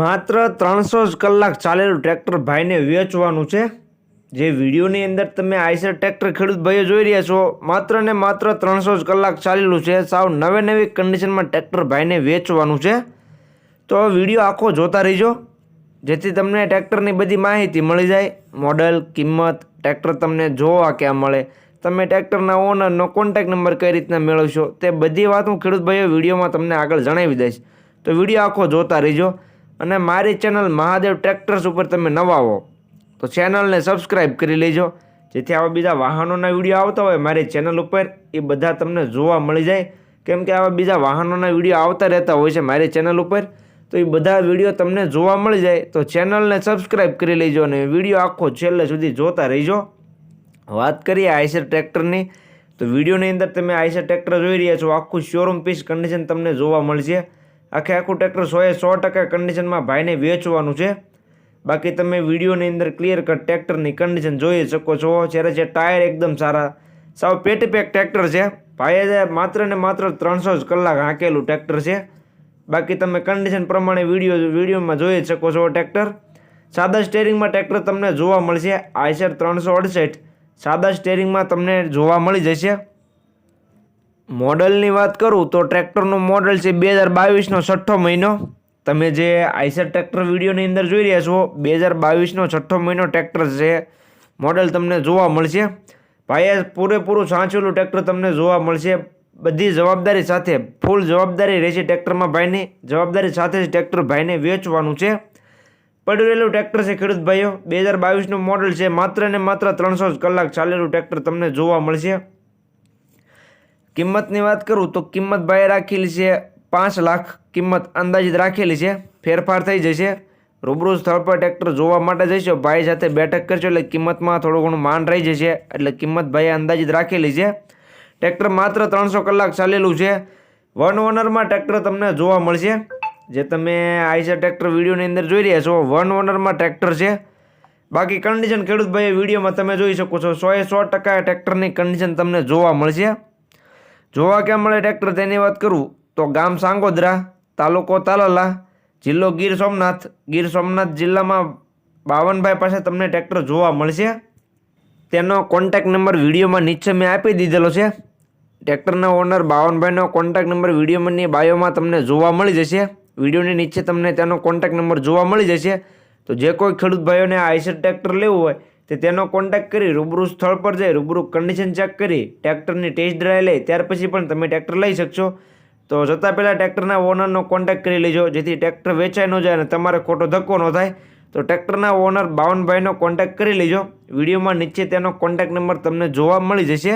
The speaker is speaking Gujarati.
માત્ર ત્રણસો જ કલાક ચાલેલું ટ્રેક્ટર ભાઈને વેચવાનું છે. જે વિડીયોની અંદર તમે આઈસર ટ્રેક્ટર ખેડૂત ભાઈઓ જોઈ રહ્યા છો, માત્ર ને માત્ર ત્રણસો જ કલાક ચાલેલું છે. સાવ નવે નવી કન્ડિશનમાં ટ્રેક્ટર ભાઈને વેચવાનું છે. તો વીડિયો આખો જોતા રહીજો, જેથી તમને ટ્રેક્ટરની બધી માહિતી મળી જાય. મોડલ, કિંમત, ટ્રેક્ટર તમને જોવા ક્યાં મળે, તમે ટ્રેક્ટરના ઓનરનો કોન્ટેક નંબર કઈ રીતના મેળવશો, તે બધી વાત હું ખેડૂત ભાઈઓ વિડીયોમાં તમને આગળ જણાવી દઈશ. તો વીડિયો આખો જોતા રહીજો. અને મારી ચેનલ મહાદેવ ટ્રેક્ટર્સ ઉપર તમે નવા હો તો ચેનલને સબસ્ક્રાઈબ કરી લેજો. જેથી આવા બીજા વાહનોના વીડિયો આવતા હોય, મારી ચેનલ ઉપર એ બધા તમને જોવા મળી જાય. કેમ કે આવા બીજા વાહનોના વીડિયો આવતા રહેતા હોય છે મારી ચેનલ ઉપર, તો એ બધા વીડિયો તમને જોવા મળી જાય. તો ચેનલને સબસ્ક્રાઈબ કરી લેજો અને વીડિયો આખો છેલ્લે સુધી જોતા રહીજો. વાત કરીએ આઈસર ટ્રેક્ટરની, તો વિડીયોની અંદર તમે આઈસર ટ્રેક્ટર જોઈ રહ્યા છો. આખું શોરૂમ પીસ કન્ડિશન તમને જોવા મળશે. આખે આખું ટ્રેક્ટર સોએ સો ટકા કન્ડિશનમાં ભાઈને વેચવાનું છે. બાકી તમે વિડીયોની અંદર ક્લિયર કટ ટ્રેક્ટરની કન્ડિશન જોઈ શકો છો. જ્યારે જે ટાયર એકદમ સારા, સાવ પેટ પેક ટ્રેક્ટર છે. ભાઈએ માત્ર ને માત્ર ત્રણસો જ કલાક હાંકેલું ટ્રેક્ટર છે. બાકી તમે કન્ડિશન પ્રમાણે વીડિયો, વિડીયોમાં જોઈ શકો છો ટ્રેક્ટર સાદા સ્ટેરિંગમાં ટ્રેક્ટર તમને જોવા મળશે. આઈસર ત્રણસો અડસઠ. સાદા સ્ટેરિંગમાં તમને જોવા મળી જશે. મોડલની વાત કરું તો ટ્રેક્ટરનું મોડલ છે બે હજાર બાવીસનો છઠ્ઠો મહિનો. તમે જે આઈસર ટ્રેક્ટર વિડીયોની અંદર જોઈ રહ્યા છો બે હજાર બાવીસનો છઠ્ઠો મહિનો ટ્રેક્ટર છે. મોડલ તમને જોવા મળશે. ભાઈએ પૂરેપૂરું સાંચેલું ટ્રેક્ટર તમને જોવા મળશે. બધી જવાબદારી સાથે, ફૂલ જવાબદારી રહેશે ટ્રેક્ટરમાં ભાઈની. જવાબદારી સાથે જ ટ્રેક્ટર ભાઈને વેચવાનું છે. પડ્યું રહેલું ટ્રેક્ટર છે ખેડૂત ભાઈઓ. બે હજાર બાવીસનું મોડલ છે માત્ર ને માત્ર ત્રણસો કલાક ચાલેલું ટ્રેક્ટર તમને જોવા મળશે. કિંમતની વાત કરું તો કિંમત ભાઈએ રાખેલી છે પાંચ લાખ, કિંમત અંદાજિત રાખેલી છે. ફેરફાર થઈ જશે. રૂબરૂ સ્થળ પર ટ્રેક્ટર જોવા માટે જઈશો. ભાઈ સાથે બેઠક કરશો એટલે કિંમતમાં થોડું ઘણું માન રહી જશે. એટલે કિંમત ભાઈએ અંદાજિત રાખેલી છે. ટ્રેક્ટર માત્ર ત્રણસો કલાક ચાલેલું છે. વન ઓનરમાં ટ્રેક્ટર તમને જોવા મળશે. જે તમે આઈસર ટ્રેક્ટર વિડીયોની અંદર જોઈ રહ્યા છો, વન ઓનરમાં ટ્રેક્ટર છે. બાકી કન્ડિશન ખેડૂત ભાઈ વિડીયોમાં તમે જોઈ શકો છો. સોએ સો ટકા ટ્રેક્ટરની કન્ડિશન તમને જોવા મળશે. જોવા ક્યાં મળે ટ્રેક્ટર તેની વાત કરું, તો ગામ સાંગોદરા, તાલુકો તાલાલા, જિલ્લો ગીર સોમનાથ. ગીર સોમનાથ જિલ્લામાં બાવનભાઈ પાસે તમને ટ્રેક્ટર જોવા મળશે. તેનો કોન્ટેક નંબર વિડીયોમાં નીચે મેં આપી દીધેલો છે. ટ્રેક્ટરના ઓનર બાવનભાઈનો કોન્ટેક નંબર વિડીયોમાંની બાયોમાં તમને જોવા મળી જશે. વિડીયોની નીચે તમને તેનો કોન્ટેક નંબર જોવા મળી જશે. તો જે કોઈ ખેડૂત ભાઈઓને આઈસર ટ્રેક્ટર લેવું હોય તે તેનો કોન્ટેક કરી રૂબરૂ સ્થળ પર જઈ રૂબરૂ કન્ડિશન ચેક કરી, ટ્રેક્ટરની ટેસ્ટ ડ્રાઈવ લઈ ત્યાર પછી પણ તમે ટ્રેક્ટર લઈ શકશો. તો જતાં પહેલાં ટ્રેક્ટરના ઓનરનો કોન્ટેક કરી લેજો, જેથી ટ્રેક્ટર વેચાઈ ન જાય અને તમારે ખોટો ધક્કો ન થાય. તો ટ્રેક્ટરના ઓનર બાવનભાઈનો કોન્ટેક કરી લેજો. વિડીયોમાં નીચે તેનો કોન્ટેક નંબર તમને જોવા મળી જશે.